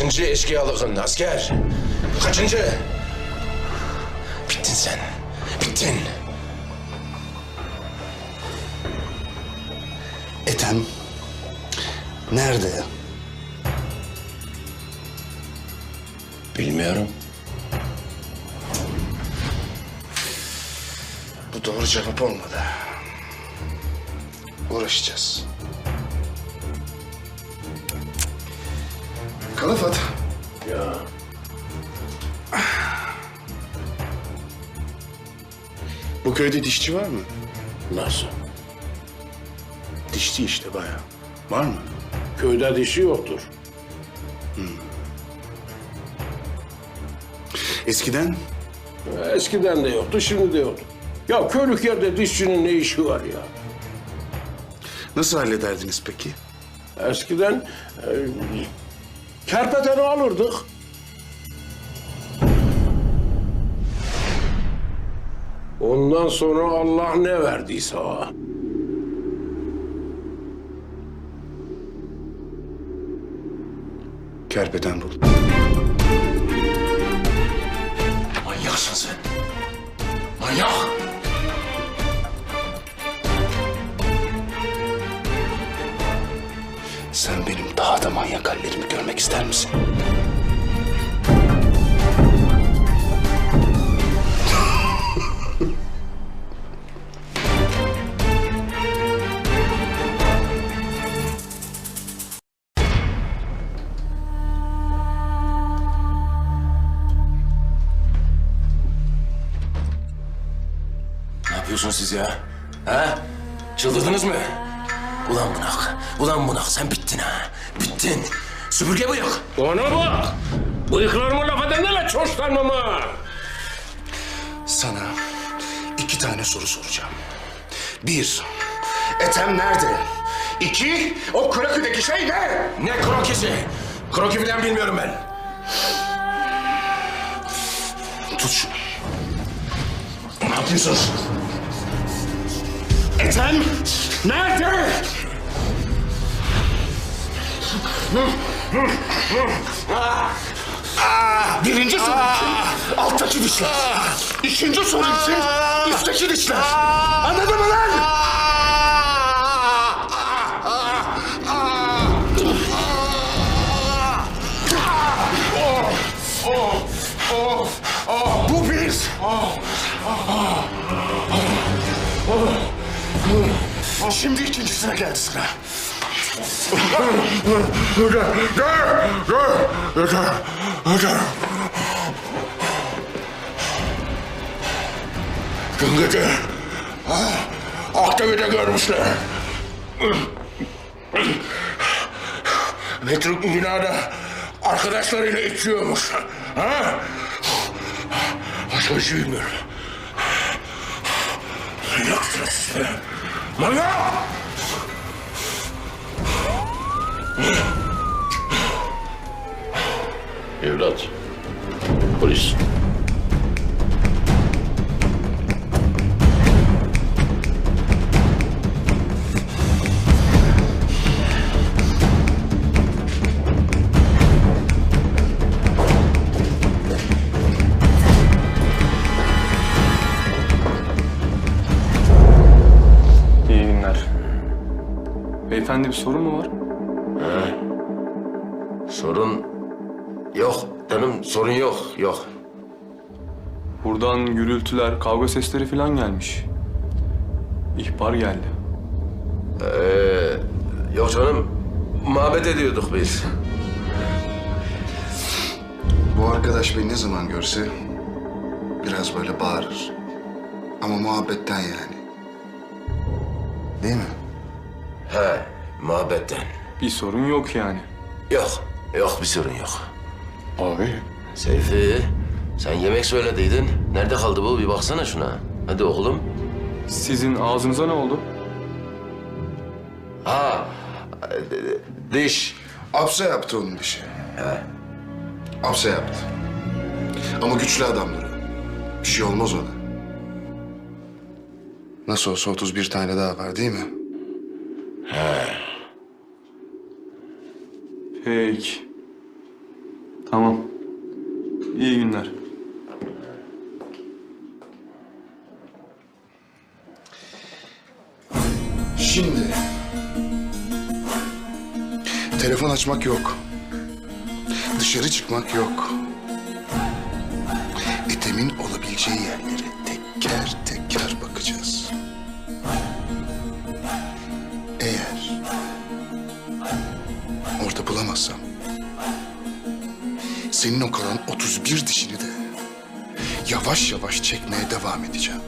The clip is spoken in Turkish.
Kaçıncı eşkıyalıkın asker? Kaçıncı? Bittin sen. Bittin. Ethem nerede? Bilmiyorum. Bu doğru cevap olmadı. Uğraşacağız. Kalafat. Ya. Bu köyde dişçi var mı? Nasıl? Dişçi işte bayağı. Var mı? Köyde dişi yoktur. Eskiden Eskiden de yoktu, şimdi de yoktu. Ya köylük yerde dişçinin ne işi var ya? nasıl hallederdiniz peki? Eskiden e, kerpeteni alırdık. Ondan sonra Allah ne verdiyse o. Kerpeten bul. Manyaksın sen. Manyak. Sen benim daha da manyak hallerimi görmek ister misin? Ne yapıyorsunuz siz ya? Ha? Çıldırdınız mı? Ulan bunak, ulan bunak sen bittin ha. Bittin. Süpürge bıyık. Ona bak! Bıyıklarıma laf edenlerle hiç hoşlanmam ha! Sana iki tane soru soracağım. Bir, Ethem nerede? İki, o Krakı'daki şey ne? Ne krokisi? Kroki falan bilmiyorum ben. Tut şunu. Ne yapıyorsunuz? Ethem nerede? Birinci soru için alttaki dişler. İkinci soru için üstteki dişler. Anladın mı lan? Bu bir. Şimdi ikincisine geldi sıra. Güngötü. Akdemir'de görmüşler. Metruk binada arkadaşlarıyla içiyormuş. Ha? Başka bir şey bilmiyorum. Be. Manyak! Polis. İyi günler. Beyefendi bir sorun mu var? Sorun yok canım sorun yok yok. Buradan gürültüler, kavga sesleri falan gelmiş. İhbar geldi. Ee, yok canım muhabbet ediyorduk biz. Bu arkadaş beni ne zaman görse biraz böyle bağırır. Ama muhabbetten yani. Değil mi? He muhabbetten. Bir sorun yok yani. Yok yok bir sorun yok. Abi. Seyfi sen yemek söylediydin. Nerede kaldı bu bir baksana şuna. Hadi oğlum. Sizin ağzınıza ne oldu? Ha diş. Apsa yaptı onun dişi. He. Apsa yaptı. Ama güçlü adamdır. Bir şey olmaz ona. Nasıl olsa 31 tane daha var değil mi? Peki. Tamam. İyi günler. Şimdi... Telefon açmak yok. Dışarı çıkmak yok. Ethem'in olabileceği yerlere teker teker bakacağız. Eğer orada bulamazsam senin o kalan 31 dişini de yavaş yavaş çekmeye devam edeceğim.